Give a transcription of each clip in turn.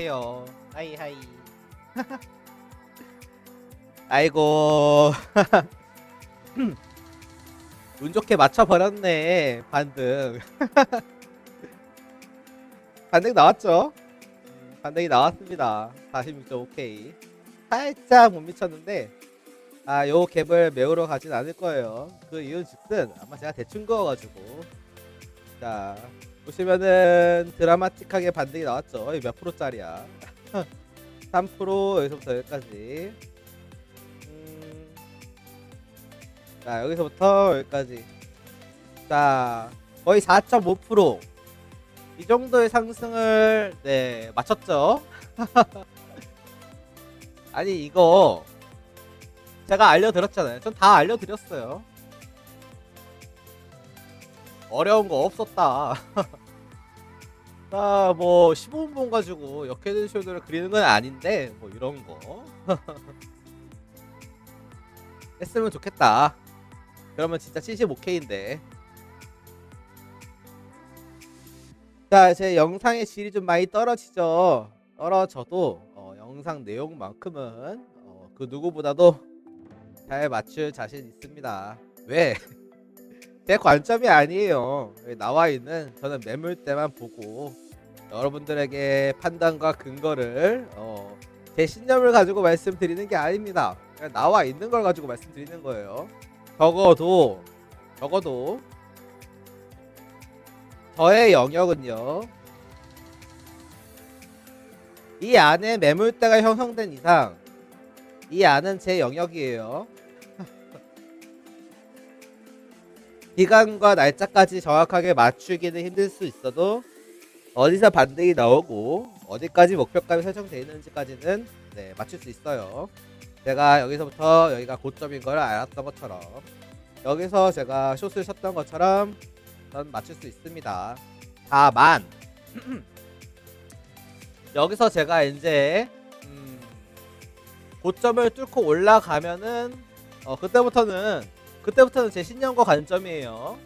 안녕하세요. 하이 하이. 아이고. 운 좋게 맞춰 버렸네. 반등. 반등 나왔죠? 음, 반등이 나왔습니다. 46.5K. 살짝 못 미쳤는데 아, 요 갭을 메우러 가진 않을 거예요. 그 이유는 즉슨 아마 제가 대충 그어가지고 자 보시면은 드라마틱하게 반등이 나왔죠. 이몇 프로짜리야? 3% 여기서부터 여기까지. 음, 자 여기서부터 여기까지. 자 거의 4.5%. 이 정도의 상승을 네 맞췄죠. 아니 이거 제가 알려드렸잖아요. 전 다 알려드렸어요. 어려운 거 없었다. 아, 뭐 15분봉 가지고 역해든 쇼들을 그리는 건 아닌데 뭐 이런 거 했으면 좋겠다. 그러면 진짜 75K인데. 자, 제 영상의 질이 좀 많이 떨어지죠. 떨어져도 어, 영상 내용만큼은 어, 그 누구보다도 잘 맞출 자신 있습니다. 왜? 제 관점이 아니에요. 나와 있는 저는 매물대만 보고 여러분들에게 판단과 근거를 어, 제 신념을 가지고 말씀드리는 게 아닙니다. 그냥 나와 있는 걸 가지고 말씀드리는 거예요. 적어도 적어도 저의 영역은요. 이 안에 매물대가 형성된 이상 이 안은 제 영역이에요. 기간과 날짜까지 정확하게 맞추기는 힘들 수 있어도 어디서 반등이 나오고 어디까지 목표값이 설정되어 있는지까지는 네, 맞출 수 있어요. 제가 여기서부터 여기가 고점인 걸 알았던 것처럼 여기서 제가 숏을 쳤던 것처럼 전 맞출 수 있습니다. 다만 여기서 제가 이제 음, 고점을 뚫고 올라가면은 어, 그때부터는 그때부터는 제 신념과 관점이에요.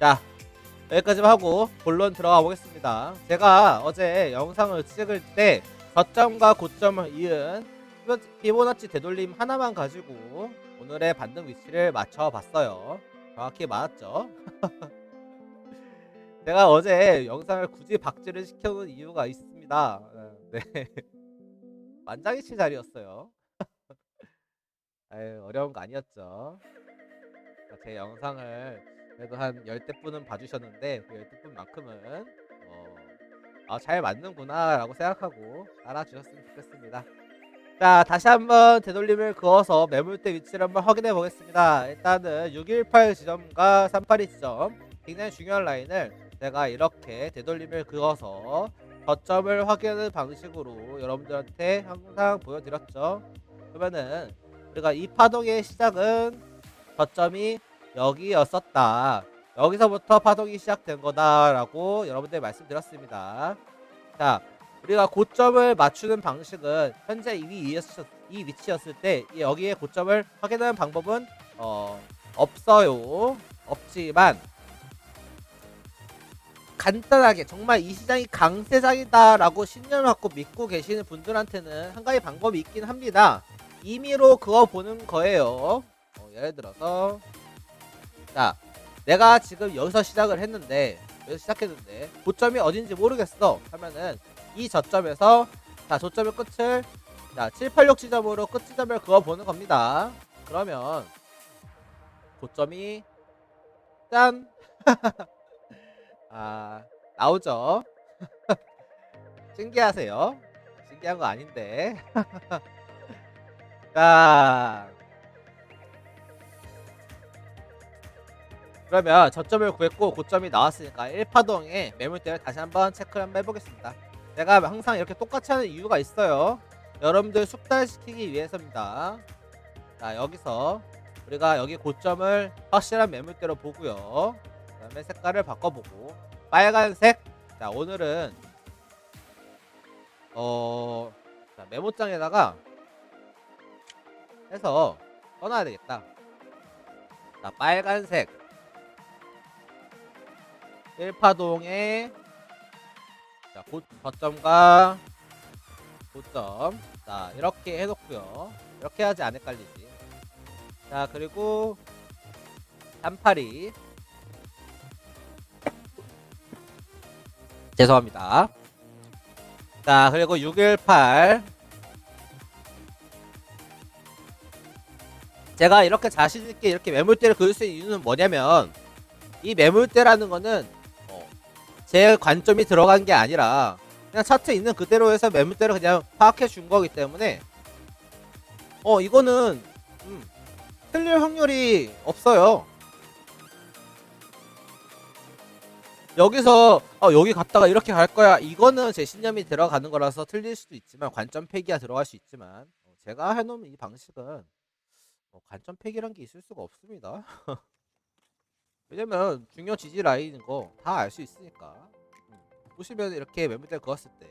자 여기까지만 하고 본론 들어가 보겠습니다. 제가 어제 영상을 찍을 때 저점과 고점을 이은 피보나치 되돌림 하나만 가지고 오늘의 반등 위치를 맞춰봤어요. 정확히 맞았죠? 제가 어제 영상을 굳이 박제를 시켜놓은 이유가 있습니다. 네. 만장일치 자리였어요. 아유, 어려운 거 아니었죠. 제 영상을 그래도 한 열대 분은 봐주셨는데 그 열대 분만큼은 어, 아, 잘 맞는구나라고 생각하고 알아주셨으면 좋겠습니다. 자 다시 한번 되돌림을 그어서 매물대 위치를 한번 확인해 보겠습니다. 일단은 618 지점과 382 지점 굉장히 중요한 라인을 제가 이렇게 되돌림을 그어서 저점을 확인하는 방식으로 여러분들한테 항상 보여드렸죠. 그러면은 우리가 이 파동의 시작은 저점이 여기였었다. 여기서부터 파동이 시작된 거다라고 여러분들 말씀드렸습니다. 자, 우리가 고점을 맞추는 방식은 현재 이, 이 위치였을 때 여기에 고점을 확인하는 방법은 어, 없어요. 없지만 간단하게 정말 이 시장이 강세장이다라고 신념을 갖고 믿고 계시는 분들한테는 한 가지 방법이 있긴 합니다. 임의로 그어 보는 거예요. 어, 예를 들어서 자 내가 지금 여기서 시작을 했는데 여기서 시작했는데 고점이 어딘지 모르겠어 하면은 이 저점에서 자 저점의 끝을 자 786 지점으로 끝 지점을 그어 보는 겁니다. 그러면 고점이 짠 아, 나오죠. 신기하세요? 신기한 거 아닌데. 자. 그러면 저점을 구했고 고점이 나왔으니까 1파동에 매물대를 다시 한번 체크를 한번 해보겠습니다. 제가 항상 이렇게 똑같이 하는 이유가 있어요. 여러분들 숙달시키기 위해서입니다. 자 여기서 우리가 여기 고점을 확실한 매물대로 보고요. 그 다음에 색깔을 바꿔보고 빨간색 자 오늘은 어 자, 메모장에다가 해서 써놔야 되겠다 자 빨간색 1파동에 자, 고, 저점과 고점. 자, 이렇게 해놓고요. 이렇게 해야지 안 헷갈리지. 자, 그리고 382. 죄송합니다. 자, 그리고 618. 제가 이렇게 자신있게 이렇게 매물대를 그릴 수 있는 이유는 뭐냐면, 이 매물대라는 거는, 어, 제 관점이 들어간 게 아니라, 그냥 차트에 있는 그대로 해서 매물대를 그냥 파악해 준 거기 때문에, 어, 이거는, 음, 틀릴 확률이 없어요. 여기서 어, 여기 갔다가 이렇게 갈 거야. 이거는 제 신념이 들어가는 거라서 틀릴 수도 있지만 관점 폐기가 들어갈 수 있지만 어, 제가 해놓은 이 방식은 어, 관점 폐기란 게 있을 수가 없습니다. 왜냐면 중요 지지 라인인 거 다 알 수 있으니까 음, 보시면 이렇게 매물대 그었을 때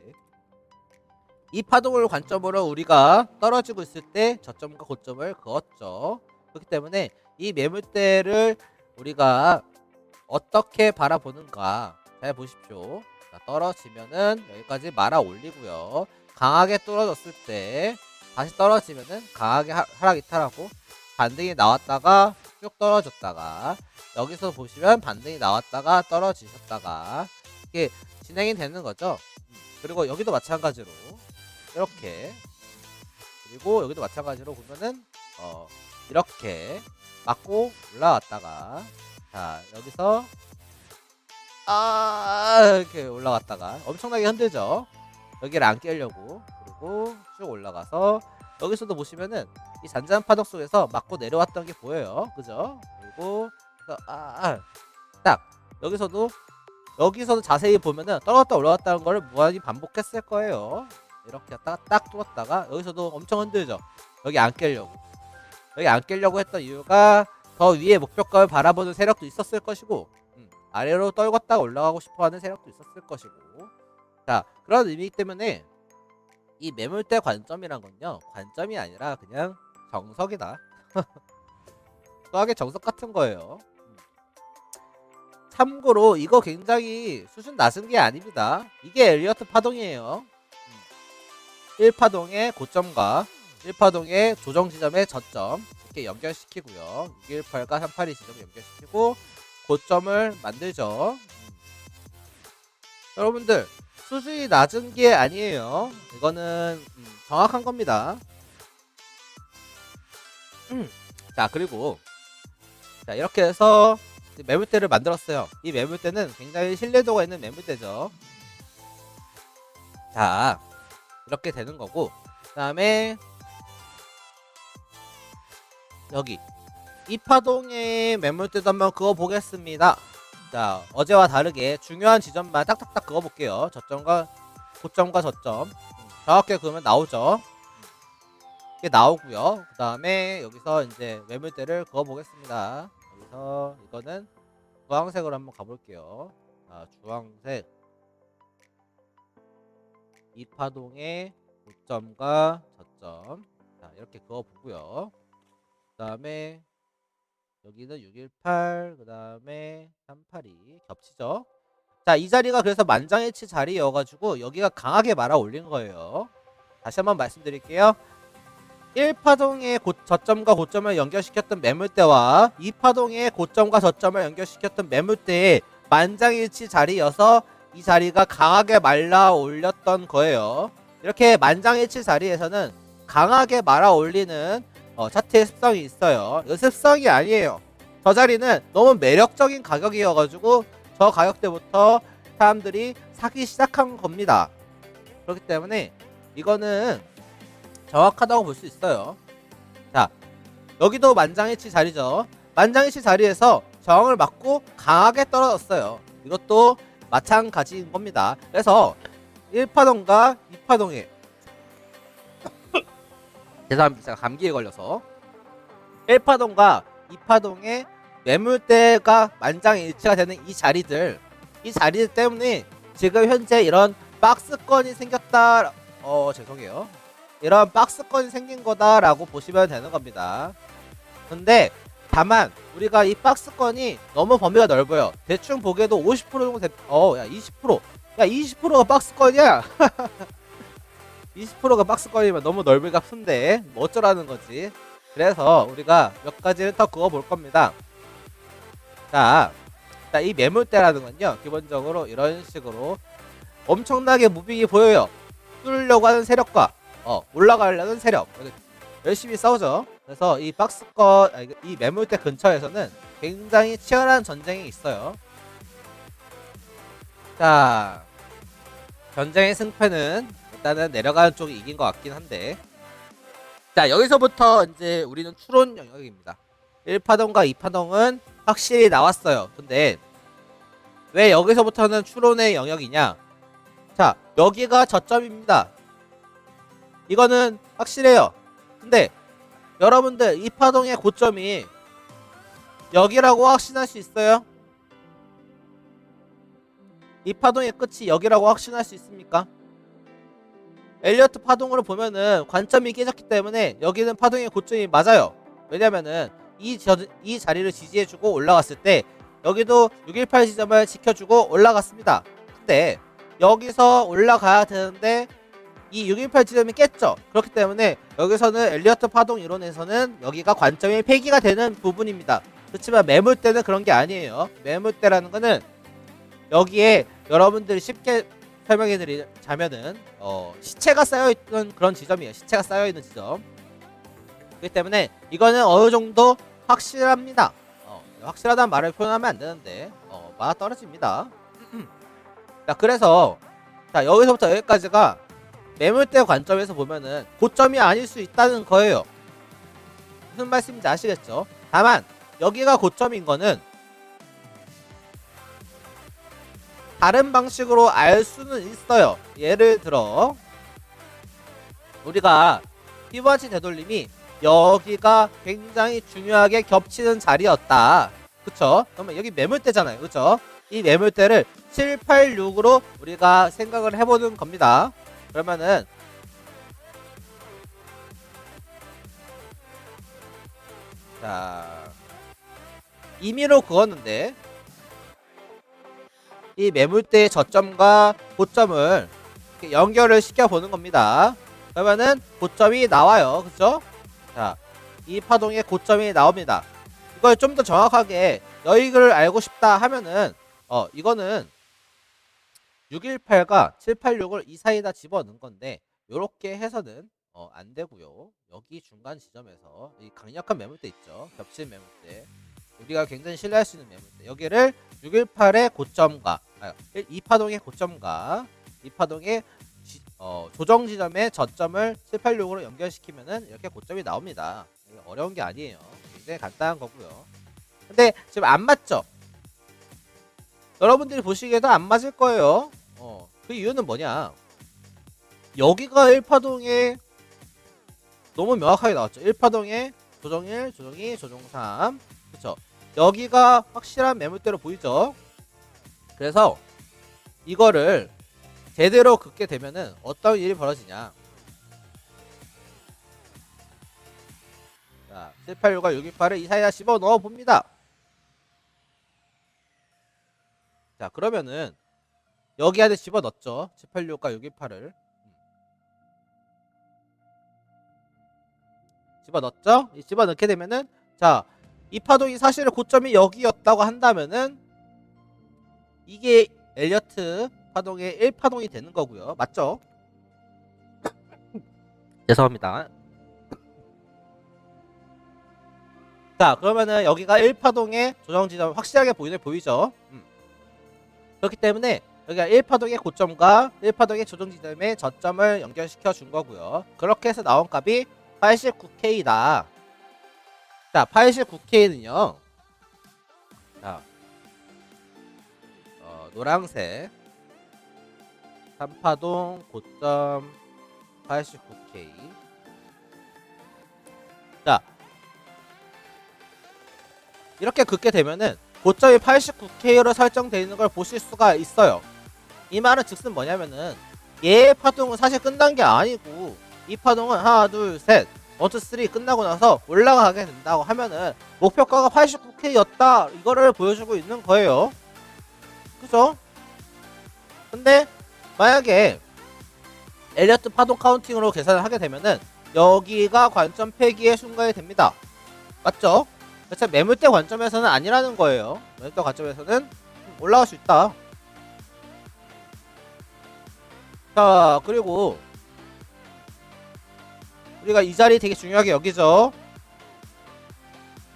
이 파동을 관점으로 우리가 떨어지고 있을 때 저점과 고점을 그었죠. 그렇기 때문에 이 매물대를 우리가 어떻게 바라보는가 잘 보십시오. 자, 떨어지면은 여기까지 말아 올리고요. 강하게 떨어졌을 때 다시 떨어지면은 강하게 하, 하락 이탈하고 반등이 나왔다가 쭉 떨어졌다가 여기서 보시면 반등이 나왔다가 떨어지셨다가 이게 진행이 되는 거죠. 음, 그리고 여기도 마찬가지로 이렇게 그리고 여기도 마찬가지로 보면은 어 이렇게 맞고 올라왔다가 자 여기서 아 이렇게 올라갔다가 엄청나게 흔들죠 여기를 안 깨려고 그리고 쭉 올라가서 여기서도 보시면은 이 잔잔한 파동 속에서 맞고 내려왔던 게 보여요. 그죠? 그리고 아딱 여기서도 여기서도 자세히 보면은 떨어졌다 올라갔다는 거를 무한히 반복했을 거예요. 이렇게 딱, 딱 뚫었다가 여기서도 엄청 흔들죠. 여기 안 깨려고. 여기 안 깨려고 했던 이유가 더 위에 목표가를 바라보는 세력도 있었을 것이고 음, 아래로 떨궜다가 올라가고 싶어하는 세력도 있었을 것이고. 자 그런 의미 때문에 이 매물대 관점이란 건요 관점이 아니라 그냥 정석이다 수학의 정석 같은 거예요 음. 참고로 이거 굉장히 수준 낮은 게 아닙니다 이게 엘리어트 파동이에요 음. 1파동의 고점과 1파동의 조정 지점의 저점 이렇게 연결시키고요. 618과 382 지점을 연결시키고 고점을 만들죠. 음. 여러분들 수준이 낮은 게 아니에요. 이거는 음, 정확한 겁니다. 음. 자 그리고 자 이렇게 해서 매물대를 만들었어요. 이 매물대는 굉장히 신뢰도가 있는 매물대죠. 자 이렇게 되는 거고 그 다음에 여기 이파동의 매물대도 한번 그어 보겠습니다. 자 어제와 다르게 중요한 지점만 딱딱딱 그어 볼게요. 저점과 고점과 저점 음, 정확하게 그으면 나오죠. 이게 나오고요. 그 다음에 여기서 이제 매물대를 그어 보겠습니다. 여기서 이거는 주황색으로 한번 가볼게요. 자 주황색 이 파동의 고점과 저점 자 이렇게 그어 보고요. 그 다음에 여기는 618, 그 다음에 382 겹치죠. 자, 이 자리가 그래서 만장일치 자리여가지고 여기가 강하게 말아 올린 거예요. 다시 한번 말씀드릴게요. 1파동의 고, 저점과 고점을 연결시켰던 매물대와 2파동의 고점과 저점을 연결시켰던 매물대의 만장일치 자리여서 이 자리가 강하게 말라 올렸던 거예요. 이렇게 만장일치 자리에서는 강하게 말아 올리는 어, 차트의 습성이 있어요. 이 습성이 아니에요. 저 자리는 너무 매력적인 가격이어가지고 저 가격대부터 사람들이 사기 시작한 겁니다. 그렇기 때문에 이거는 정확하다고 볼 수 있어요. 자, 여기도 만장일치 자리죠. 만장일치 자리에서 저항을 맞고 강하게 떨어졌어요. 이것도 마찬가지인 겁니다. 그래서 1파동과 2파동에 죄송합니다. 제가 감기에 걸려서. 1파동과 2파동의 매물대가 만장일치가 되는 이 자리들 이 자리들 때문에 지금 현재 이런 박스권이 생겼다 어 죄송해요. 이런 박스권이 생긴 거다라고 보시면 되는 겁니다. 근데 다만 우리가 이 박스권이 너무 범위가 넓어요. 대충 보기에도 50% 정도 20%야 20%가 박스권이야 20%가 박스권이면 너무 넓이가 큰데 뭐 어쩌라는 거지? 그래서 우리가 몇 가지를 더 그어 볼 겁니다. 자, 자, 이 매물대라는 건요 기본적으로 이런 식으로 엄청나게 무빙이 보여요. 뚫으려고 하는 세력과 어, 올라가려는 세력. 열심히 싸우죠. 그래서 이 박스권 아니, 이 매물대 근처에서는 굉장히 치열한 전쟁이 있어요. 자 전쟁의 승패는 일단은 내려가는 쪽이 이긴 것 같긴 한데. 자 여기서부터 이제 우리는 추론 영역입니다. 1파동과 2파동은 확실히 나왔어요. 근데 왜 여기서부터는 추론의 영역이냐? 자 여기가 저점입니다. 이거는 확실해요. 근데 여러분들 2파동의 고점이 여기라고 확신할 수 있어요? 이 파동의 끝이 여기라고 확신할 수 있습니까? 엘리어트 파동으로 보면은 관점이 깨졌기 때문에 여기는 파동의 고점이 맞아요. 왜냐면은 이, 저, 이 자리를 지지해주고 올라갔을 때 여기도 618 지점을 지켜주고 올라갔습니다. 근데 여기서 올라가야 되는데 이 618 지점이 깼죠. 그렇기 때문에 여기서는 엘리어트 파동 이론에서는 여기가 관점이 폐기가 되는 부분입니다. 그렇지만 매물대는 그런 게 아니에요. 매물대라는 거는 여기에 여러분들이 쉽게 설명해 드리자면은 어, 시체가 쌓여 있는 그런 지점이에요. 시체가 쌓여 있는 지점. 그렇기 때문에 이거는 어느 정도 확실합니다. 어, 확실하다는 말을 표현하면 안 되는데 어, 맞아 떨어집니다. 자, 그래서 자, 여기서부터 여기까지가 매물대 관점에서 보면은 고점이 아닐 수 있다는 거예요. 무슨 말씀인지 아시겠죠? 다만 여기가 고점인 거는 다른 방식으로 알 수는 있어요. 예를 들어 우리가 피부아치 되돌림이 여기가 굉장히 중요하게 겹치는 자리였다. 그쵸? 그러면 여기 매물대잖아요. 그쵸? 이 매물대를 7, 8, 6으로 우리가 생각을 해보는 겁니다. 그러면은 자 임의로 그었는데 이 매물대의 저점과 고점을 연결을 시켜 보는 겁니다. 그러면은 고점이 나와요. 그죠? 자, 이 파동의 고점이 나옵니다. 이걸 좀 더 정확하게 여익을 알고 싶다 하면은 어 이거는 618과 786을 이 사이에다 집어넣은 건데 요렇게 해서는 어, 안 되고요. 여기 중간 지점에서 이 강력한 매물대 있죠. 겹치는 매물대. 우리가 굉장히 신뢰할 수 있는 매물대. 여기를 618의 고점과 아, 2파동의 고점과 2파동의 지, 어, 조정 지점의 저점을 786으로 연결시키면은 이렇게 고점이 나옵니다. 어려운 게 아니에요. 굉장히 간단한 거고요. 근데 지금 안 맞죠? 여러분들이 보시기에도 안 맞을 거예요. 어, 그 이유는 뭐냐? 여기가 1파동에 너무 명확하게 나왔죠. 1파동에 조정 1, 조정 2, 조정 3. 그쵸? 여기가 확실한 매물대로 보이죠? 그래서 이거를 제대로 긋게 되면은 어떤 일이 벌어지냐. 자, 786과 628을 이 사이에 집어 넣어 봅니다. 자, 그러면은 여기 안에 집어 넣었죠. 786과 628을. 집어 넣었죠? 이 집어 넣게 되면은 자, 이 파동이 사실 고점이 여기였다고 한다면은 이게 엘리어트 파동의 1파동이 되는 거고요. 맞죠? 죄송합니다. 자, 그러면은 여기가 1파동의 조정 지점 확실하게 보이는 보이죠? 음. 그렇기 때문에 여기가 1파동의 고점과 1파동의 조정 지점의 저점을 연결시켜 준 거고요. 그렇게 해서 나온 값이 89K다. 자, 89K는요. 자, 어, 노란색 3파동 고점 89K. 자, 이렇게 긋게 되면은 고점이 89K로 설정되어 있는 걸 보실 수가 있어요. 이 말은 즉슨 뭐냐면은 얘의 파동은 사실 끝난 게 아니고 이 파동은 하나 둘 셋 원투 쓰리 끝나고 나서 올라가게 된다고 하면은 목표가가 89K였다 이거를 보여주고 있는 거예요. 그죠? 근데 만약에 엘리어트 파동 카운팅으로 계산을 하게 되면은 여기가 관점 폐기의 순간이 됩니다. 맞죠? 그래서 매물대 관점에서는 아니라는 거예요. 매물대 관점에서는 좀 올라갈 수 있다. 자, 그리고 우리가 이 자리 되게 중요하게 여기죠.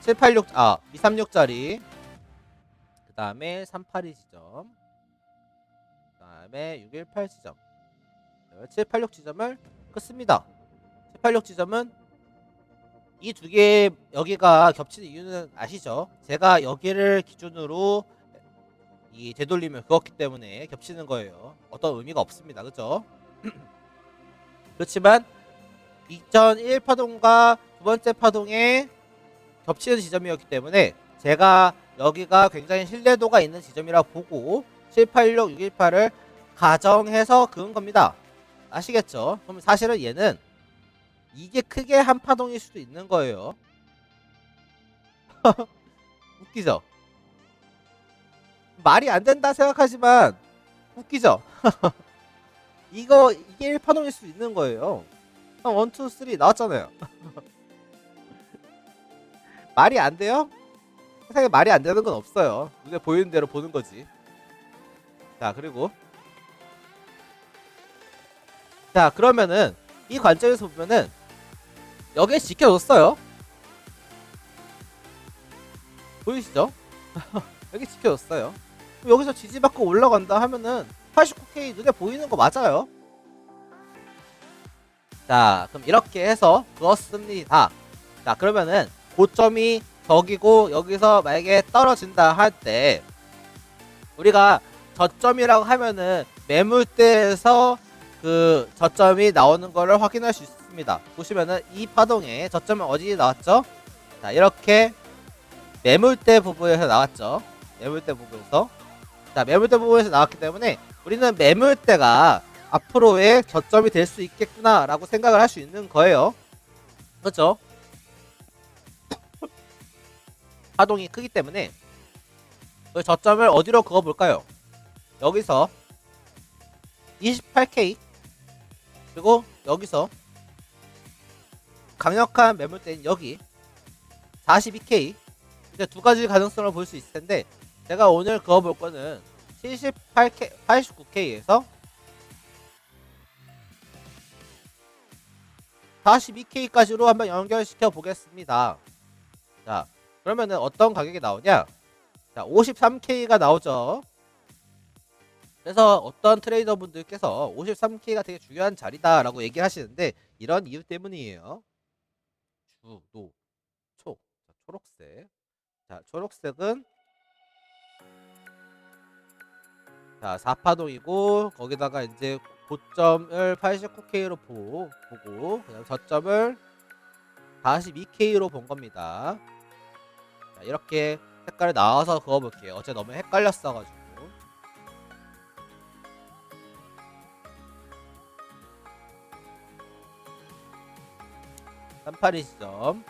786, 아, 236짜리. 그 다음에 382 지점. 그 다음에 618 지점. 786 지점을 끊습니다. 786 지점은 이 두 개 여기가 겹치는 이유는 아시죠? 제가 여기를 기준으로 이 되돌림을 그었기 때문에 겹치는 거예요. 어떤 의미가 없습니다. 그죠? 그렇지만 2001 파동과 두 번째 파동에 겹치는 지점이었기 때문에 제가 여기가 굉장히 신뢰도가 있는 지점이라 보고 786, 618을 가정해서 그은 겁니다. 아시겠죠? 그럼 사실은 얘는 이게 크게 한 파동일 수도 있는 거예요. 웃기죠? 말이 안 된다 생각하지만 웃기죠? 이거 이게 1파동일 수 있는 거예요. 1, 2, 3 나왔잖아요. 말이 안 돼요? 세상에 말이 안 되는 건 없어요. 눈에 보이는 대로 보는 거지. 자, 그리고 자, 그러면은 이 관점에서 보면은 여기에 지켜줬어요. 보이시죠? 여기 지켜줬어요. 여기서 지지받고 올라간다 하면은 89K 눈에 보이는 거 맞아요. 자, 그럼 이렇게 해서 그었습니다. 자, 그러면은 고점이 저기고 여기서 만약에 떨어진다 할 때 우리가 저점이라고 하면은 매물대에서 그 저점이 나오는 거를 확인할 수 있습니다. 보시면은 이 파동에 저점은 어디 나왔죠? 자, 이렇게 매물대 부분에서 나왔죠. 매물대 부분에서. 자, 매물대 부분에서 나왔기 때문에 우리는 매물대가 앞으로의 저점이 될 수 있겠구나라고 생각을 할 수 있는 거예요. 그렇죠? 파동이 크기 때문에 그 저점을 어디로 그어 볼까요? 여기서 28K 그리고 여기서 강력한 매물대인 여기 42K 이제 두 가지 가능성을 볼 수 있을 텐데 제가 오늘 그어 볼 거는 78K 89K에서 42K까지로 한번 연결시켜 보겠습니다. 자, 그러면은 어떤 가격이 나오냐? 자, 53K가 나오죠. 그래서 어떤 트레이더 분들께서 53K가 되게 중요한 자리다라고 얘기를 하시는데 이런 이유 때문이에요. 주, 노, 초. 자, 초록색. 자, 초록색은 자, 4파동이고 거기다가 이제 고점을 89K로 보, 보고 그다음 저점을 42K로 본 겁니다. 자, 이렇게 색깔을 나와서 그어 볼게요. 어제 너무 헷갈렸어 가지고. 삼파리 지점.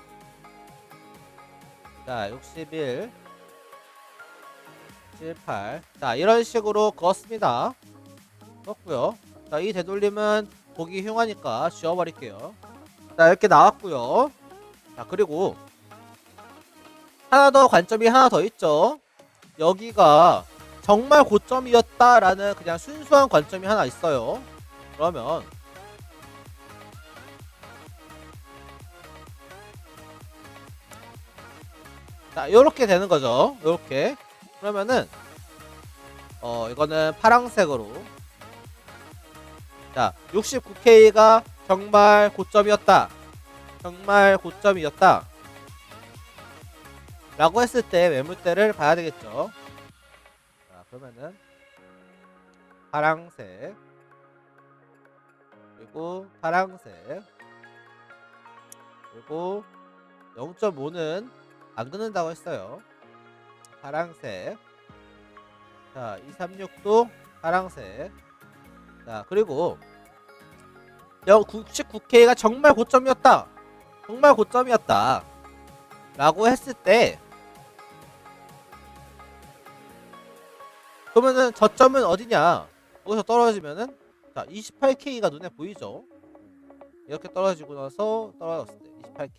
자, 61 78. 자, 이런 식으로 그었습니다. 그렇고요. 자, 이 되돌림은 보기 흉하니까 지워버릴게요. 자, 이렇게 나왔고요. 자, 그리고 하나 더 관점이 하나 더 있죠. 여기가 정말 고점이었다라는 그냥 순수한 관점이 하나 있어요. 그러면 자, 요렇게 되는 거죠. 요렇게. 그러면은 어, 이거는 파랑색으로 자, 69K가 정말 고점이었다. 정말 고점이었다. 라고 했을 때 매물대를 봐야 되겠죠. 자, 그러면은 파랑색 그리고 파랑색 그리고 0.5는 안 긋는다고 했어요. 파랑색 자, 236도 파랑색 자, 그리고 99K가 정말 고점이었다. 정말 고점이었다. 라고 했을 때 그러면은 저점은 어디냐? 여기서 떨어지면은 자 28K가 눈에 보이죠 이렇게 떨어지고 나서 떨어졌을 때 28K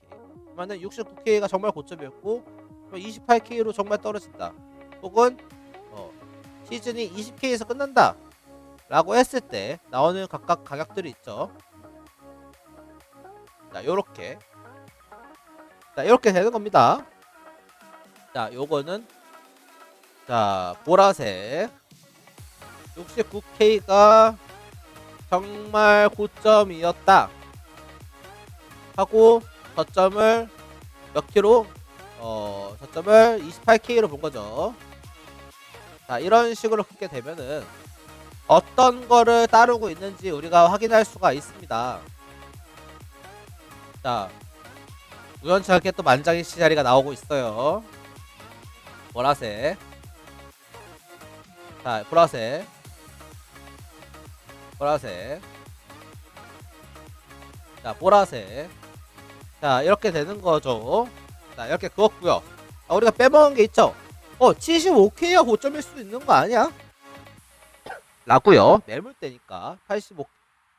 그러면은 69K가 정말 고점이었고 28K로 정말 떨어진다 혹은 어, 시즌이 20K에서 끝난다 라고 했을 때 나오는 각각 가격들이 있죠. 자 요렇게. 자 이렇게 되는 겁니다. 자 요거는 자 보라색. 69K가 정말 고점이었다. 하고 저점을 몇 킬로? 어 저점을 28K로 본 거죠. 자 이런 식으로 크게 되면은 어떤 거를 따르고 있는지 우리가 확인할 수가 있습니다. 자 우연찮게 또 만장일 시자리가 나오고 있어요. 보라색. 자 보라색. 보라색. 자 보라색. 자 이렇게 되는 거죠. 자 이렇게 그었고요. 아, 우리가 빼먹은 게 있죠? 어 75K가 고점일 수도 있는 거 아니야? 라고요. 매물대니까 85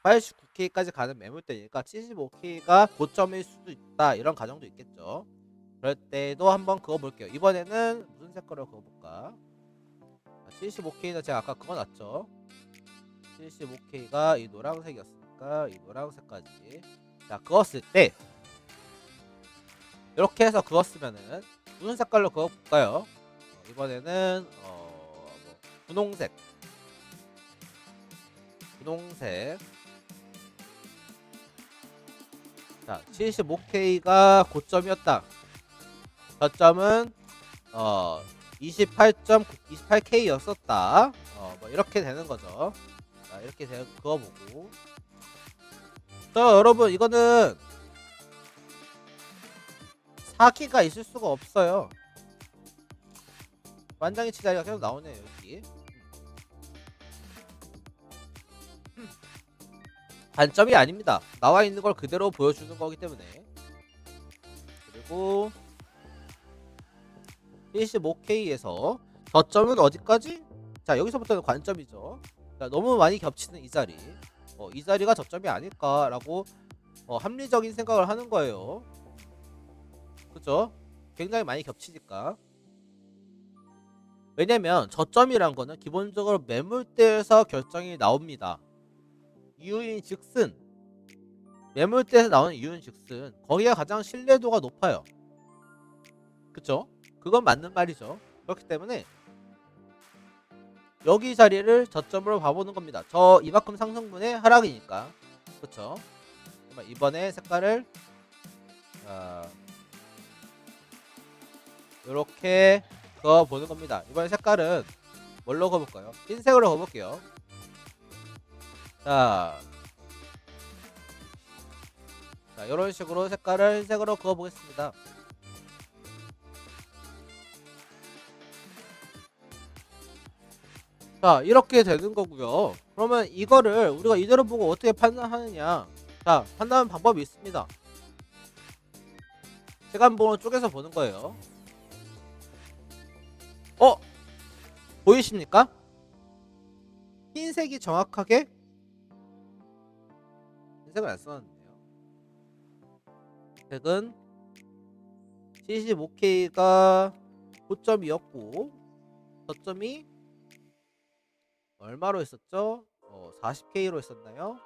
89K까지 가는 매물대니까 75K가 고점일 수도 있다 이런 가정도 있겠죠. 그럴 때도 한번 그어볼게요. 이번에는 무슨 색깔로 그어볼까? 75K는 제가 아까 그어놨죠. 75K가 이 노란색이었으니까 이 노란색까지. 자 그었을 때 이렇게 해서 그었으면은 무슨 색깔로 그어볼까요? 어, 이번에는 어, 뭐 분홍색 분홍색. 자 75K가 고점이었다. 저점은 어 28점 28K였었다. 어 뭐 이렇게 되는 거죠. 자 이렇게 되, 그어보고. 자 여러분 이거는 사기가 있을 수가 없어요. 완장일치 자리가 계속 나오네요 여기 단점이 아닙니다. 나와 있는 걸 그대로 보여주는 거기 때문에. 그리고 75K에서 저점은 어디까지? 자 여기서부터는 관점이죠. 자, 너무 많이 겹치는 이 자리. 어, 이 자리가 저점이 아닐까라고 어, 합리적인 생각을 하는 거예요. 그죠? 굉장히 많이 겹치니까. 왜냐면 저점이란 거는 기본적으로 매물대에서 결정이 나옵니다 이유인 즉슨 매물대에서 나오는 이유인 즉슨 거기가 가장 신뢰도가 높아요 그쵸? 그건 맞는 말이죠 그렇기 때문에 여기 자리를 저점으로 봐보는 겁니다 저 이만큼 상승분의 하락이니까 그쵸? 이번에 색깔을 자, 이렇게 그어 보는 겁니다 이번에 색깔은 뭘로 그어볼까요? 흰색으로 그어볼게요 자, 자 이런 식으로 색깔을 흰색으로 그어보겠습니다. 자 이렇게 되는 거고요. 그러면 이거를 우리가 이대로 보고 어떻게 판단하느냐. 자 판단 방법이 있습니다. 시간봉을 쪼개서 보는 거예요. 어? 보이십니까? 흰색이 정확하게 흰 색을 안 써놨네요 색은 75K가 고점이었고 저점이 얼마로 했었죠? 어, 40K로 했었나요?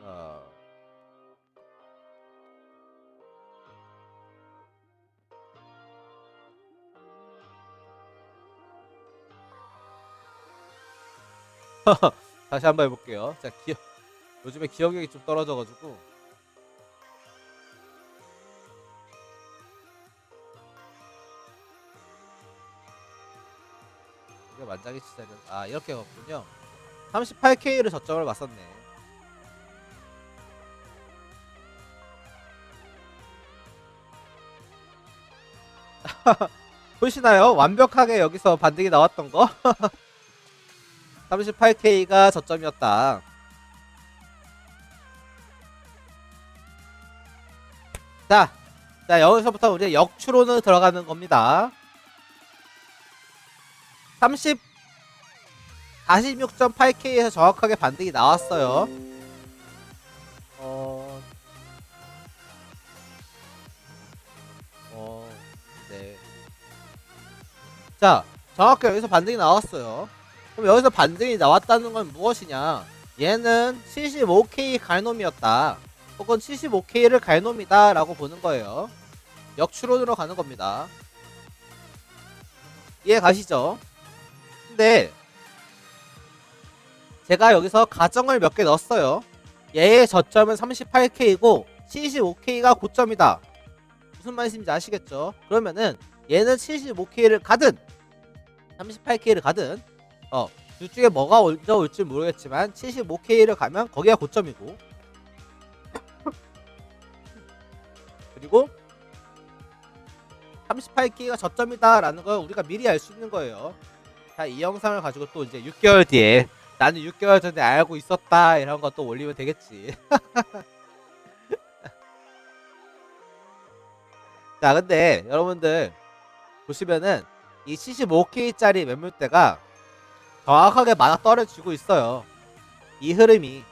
자, 다시 한번 해볼게요. 자, 기억 요즘에 기억력이 좀 떨어져가지고 이게 만장이 치자는 아 이렇게 갔군요 38K를 저점을 맞섰네 보시나요? 완벽하게 여기서 반등이 나왔던 거 38K가 저점이었다 자, 자 여기서부터 우리 역추로는 들어가는 겁니다 30 46.8K에서 정확하게 반등이 나왔어요. 어, 어, 네. 자, 정확히 여기서 반등이 나왔어요. 그럼 여기서 반등이 나왔다는 건 무엇이냐? 얘는 75K 갈놈이었다. 혹은 75K를 갈놈이다. 라고 보는 거예요. 역추론으로 가는 겁니다. 이해 가시죠? 근데, 제가 여기서 가정을 몇 개 넣었어요. 얘의 저점은 38K이고 75K가 고점이다. 무슨 말씀인지 아시겠죠? 그러면은 얘는 75K를 가든 38K를 가든 어, 둘 중에 뭐가 먼저 올지 모르겠지만 75K를 가면 거기가 고점이고 그리고 38K가 저점이다라는 걸 우리가 미리 알 수 있는 거예요. 자, 이 영상을 가지고 또 이제 6개월 뒤에 나는 6개월 전에 알고 있었다 이런 것도 올리면 되겠지. 자, 근데 여러분들 보시면은 이 75K짜리 매물대가 정확하게 맞아 떨어지고 있어요. 이 흐름이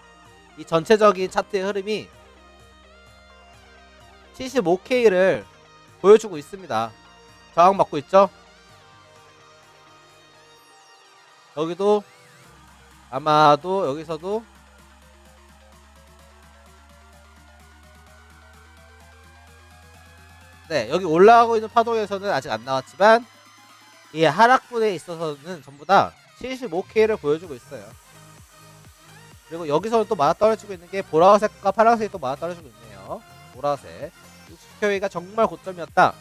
이 전체적인 차트의 흐름이 75K를 보여주고 있습니다. 저항 맞고 있죠? 여기도 아마도 여기서도 네 여기 올라가고 있는 파동에서는 아직 안 나왔지만 이 하락분에 있어서는 전부 다 75K를 보여주고 있어요. 그리고 여기서는 또 맞아 떨어지고 있는 게 보라색과 파란색이 또 맞아 떨어지고 있네요. 보라색 60K가 정말 고점이었다.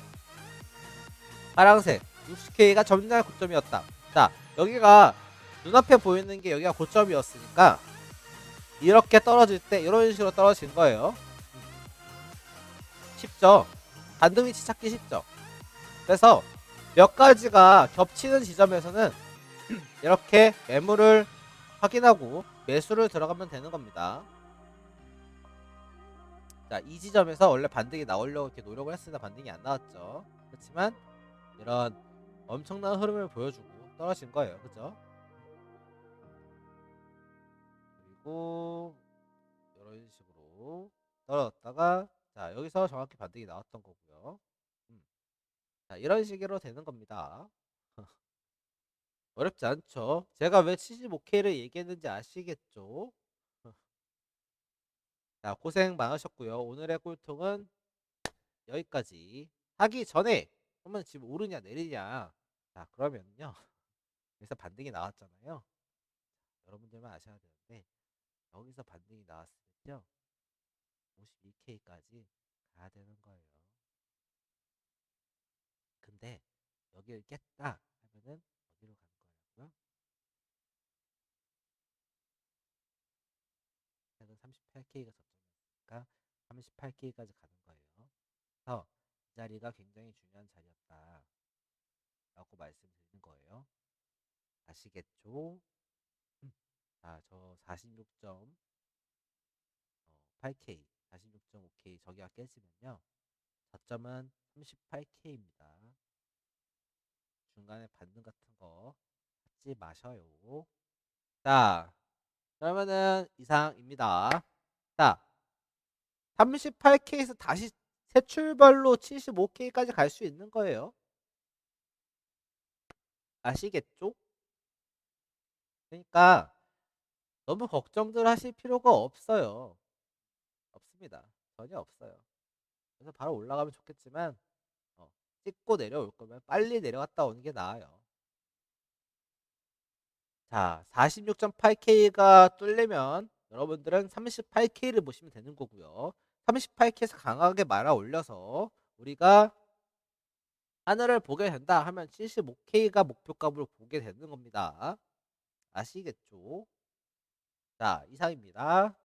파란색 60K가 정말 고점이었다. 자 여기가 눈앞에 보이는 게 여기가 고점이었으니까 이렇게 떨어질 때 이런 식으로 떨어진 거예요. 쉽죠? 반등 위치 찾기 쉽죠? 그래서 몇 가지가 겹치는 지점에서는 이렇게 매물을 확인하고 매수를 들어가면 되는 겁니다. 자, 이 지점에서 원래 반등이 나오려고 이렇게 노력을 했으나 반등이 안 나왔죠. 그렇지만 이런 엄청난 흐름을 보여주고 떨어진 거예요. 그죠? 그리고 이런 식으로 떨어졌다가 자 여기서 정확히 반등이 나왔던 거고요. 음. 자 이런 식으로 되는 겁니다. 어렵지 않죠? 제가 왜 75K를 얘기했는지 아시겠죠? 자 고생 많으셨고요. 오늘의 꿀통은 여기까지 하기 전에 그러면 지금 오르냐 내리냐 자 그러면요 여기서 반등이 나왔잖아요. 여러분들만 아셔야 되는데 여기서 반등이 나왔으면요 52K까지 가야 되는 거예요. 근데 여기를 깼다 하면은 어디로 가는 거냐고요? 최근 38K가 저점이었으니까 38K까지 가는 거예요. 그래서 이 자리가 굉장히 중요한 자리였다. 라고 말씀드리는 거예요. 아시겠죠? 음. 자, 저 46점 8K, 46.5K 저기가 깨지면요. 저점은 38K입니다. 중간에 반등 같은 거 하지 마셔요. 자, 그러면은 이상입니다. 자, 38K에서 다시 새 출발로 75K까지 갈 수 있는 거예요. 아시겠죠? 그러니까 너무 걱정들 하실 필요가 없어요. 없습니다. 전혀 없어요. 그래서 바로 올라가면 좋겠지만 어, 찍고 내려올 거면 빨리 내려갔다 오는 게 나아요. 자, 46.8K가 뚫리면 여러분들은 38K를 보시면 되는 거고요. 38K에서 강하게 말아 올려서 우리가 하늘을 보게 된다 하면 75K가 목표값으로 보게 되는 겁니다. 아시겠죠? 자, 이상입니다.